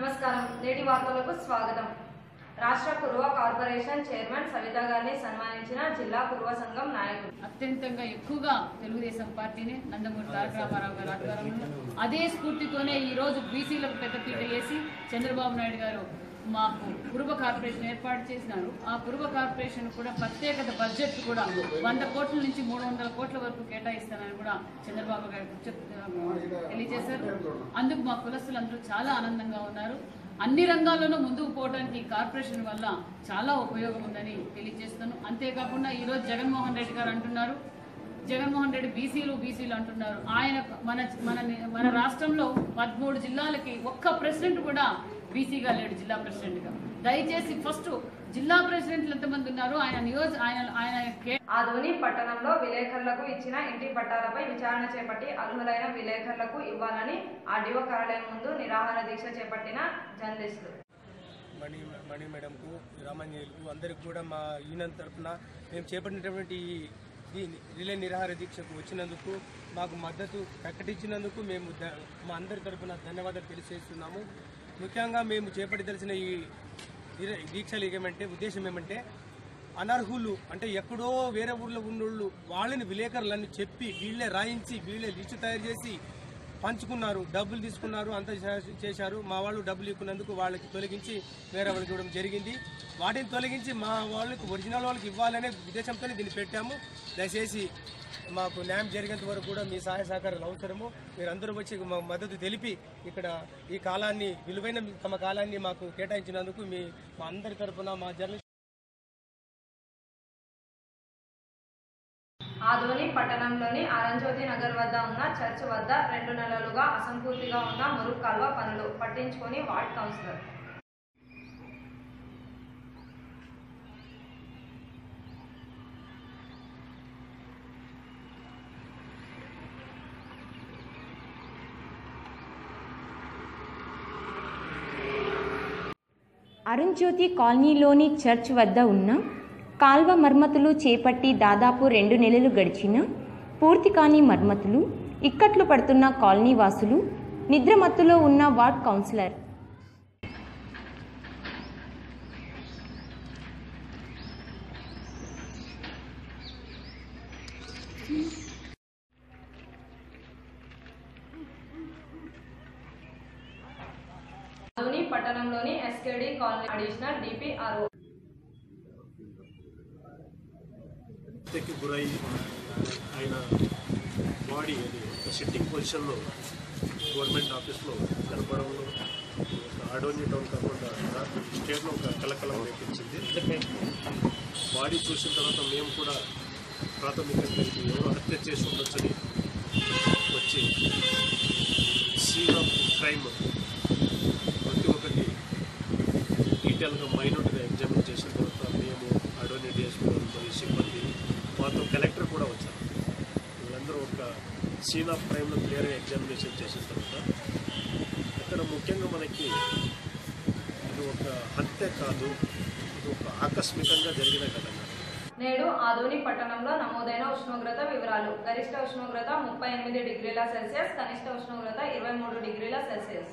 నమస్కారం. నేటి వార్తలకు స్వాగతం. రాష్ట్ర పూర్వ కార్పొరేషన్ చైర్మన్ సవిత గారిని సన్మానించిన జిల్లా పూర్వ సంఘం నాయకులు అత్యంతంగా ఎక్కువగా తెలుగుదేశం పార్టీని నందమూరి తారక రామారావు గారు ఆధ్వర్యంలో అదే స్ఫూర్తితోనే ఈ రోజు బీసీలకు పెద్దపీట వేసి చంద్రబాబు నాయుడు గారు మాకు పూర్వ కార్పొరేషన్ ఏర్పాటు చేసినారు. ఆ పూర్వ కార్పొరేషన్ కూడా ప్రత్యేకత బడ్జెట్ కూడా వంద కోట్ల నుంచి మూడు వందల కోట్ల వరకు కేటాయిస్తానని కూడా చంద్రబాబు గారు తెలియజేశారు. అందుకు మా కులస్తులందరూ చాలా ఆనందంగా ఉన్నారు. అన్ని రంగాల్లోనూ ముందుకు పోవడానికి ఈ కార్పొరేషన్ వల్ల చాలా ఉపయోగం ఉందని తెలియజేస్తాను. అంతేకాకుండా ఈరోజు జగన్మోహన్ రెడ్డి గారు అంటున్నారు. జగన్మోహన్ రెడ్డి బీసీలు బీసీలు అంటున్నారు. ఆయన మన మన మన రాష్ట్రంలో పదమూడు జిల్లాలకి ఒక్క ప్రెసిడెంట్ కూడా బీసీగా లేడు జిల్లా ప్రెసిడెంట్గా. దయచేసి ఫస్ట్ జిల్లా ప్రెసిడెంట్లు ఎంతమంది ఉన్నారు? ఆయన నియోజ ఆయన ఆయన కే ఆదోని పట్టణంలో విలేకరులకు ఇచ్చిన ఇంటి పట్టాలపై విచారణ చేపట్టి అర్హులైన విలేకరులకు ఇవ్వాలని ఆర్డీఓ కార్యాలయం ముందు నిరాహార దీక్ష చేపట్టిన జర్నలిస్టులు. మణి మణి మేడంకు రామాంజనేయులకు అందరికి కూడా మా యూనియన్ తరఫున మేము చేపట్టినటువంటి రిలే నిరాహార దీక్షకు వచ్చినందుకు మాకు మద్దతు ప్రకటించినందుకు మేము ద- మా అందరి తరఫున ధన్యవాదాలు తెలియజేస్తున్నాము. ముఖ్యంగా మేము చేపట్టదలిసిన ఈ దీక్షలు ఏమంటే ఉద్దేశం ఏమంటే అనర్హులు అంటే ఎక్కడో వేరే ఊర్లో ఉన్నోళ్ళు వాళ్ళని విలేకరులని చెప్పి వీళ్ళే రాయించి వీళ్ళే లిస్టు తయారు చేసి పంచుకున్నారు డబ్బులు తీసుకున్నారు అంత చేశారు. మా వాళ్ళు డబ్బులు ఇక్కున్నందుకు వాళ్ళకి తొలగించి వేరే వాళ్ళకి ఇవ్వడం జరిగింది. వాటిని తొలగించి మా వాళ్ళకి ఒరిజినల్ వాళ్ళకి ఇవ్వాలనే ఉద్దేశంతోనే దీన్ని పెట్టాము. దయచేసి మాకు న్యాయం జరిగేంత వరకు కూడా మీ సహాయ సహకారాలు అవసరము. మీరందరూ వచ్చి మా మద్దతు తెలిపి ఇక్కడ ఈ కాలాన్ని విలువైన తమ కాలాన్ని మాకు కేటాయించినందుకు మీ మా అందరి తరఫున మా జర్నలిస్ట్ ఆదోని పట్టణంలోని ఆరంజోతి నగర్ వద్ద ఉన్న చర్చ్ వద్ద రెండు నెలలుగా అసంపూర్తిగా ఉన్న మురు కాల్వ పనులు పట్టించుకొని వార్డ్ కౌన్సిలర్. అరుణ్జ్యోతి కాలనీలోని చర్చ్ వద్ద ఉన్న కాల్వ మర్మతులు చేపట్టి దాదాపు రెండు నెలలు గడిచినా పూర్తి కాని మర్మతులు ఇక్కట్లు పడుతున్న కాలనీ వాసులు నిద్రమత్తులో ఉన్న వార్డ్ కౌన్సిలర్. పట్టణంలోని ఎస్కేడి కాలనీ అడిషనల్ డిపిఆర్ఓ హత్యకి గురై ఆయన బాడీ అది ఒక సిట్టింగ్ పొజిషన్లో గవర్నమెంట్ ఆఫీస్లో కనపడంలో ఆడోని టౌన్ కాకుండా స్టేట్లో ఒక కలకలం రేపించింది. బాడీ చూసిన తర్వాత మేము కూడా ప్రాథమికంగా ఎవరో హత్య చేసి ఉండొచ్చని వచ్చి సీన్ ఆఫ్ క్రైమ్ ప్రతి ఒక్కటి డీటెయిల్గా మైనూట్గా ఎగ్జామిన్ చేసిన తర్వాత సీన్ ఆఫ్ క్రైమ్లో క్లియర్గా ఎగ్జామినేషన్ చేసిన తర్వాత అక్కడ ముఖ్యంగా మనకి ఇది ఒక హత్య కాదు ఇది ఒక ఆకస్మికంగా జరిగిన ఘటన. నేడు ఆదోని పట్టణంలో నమోదైన ఉష్ణోగ్రత వివరాలు. గరిష్ట ఉష్ణోగ్రత ముప్పై ఎనిమిది డిగ్రీల సెల్సియస్ కనిష్ట ఉష్ణోగ్రత ఇరవై మూడు డిగ్రీల సెల్సియస్.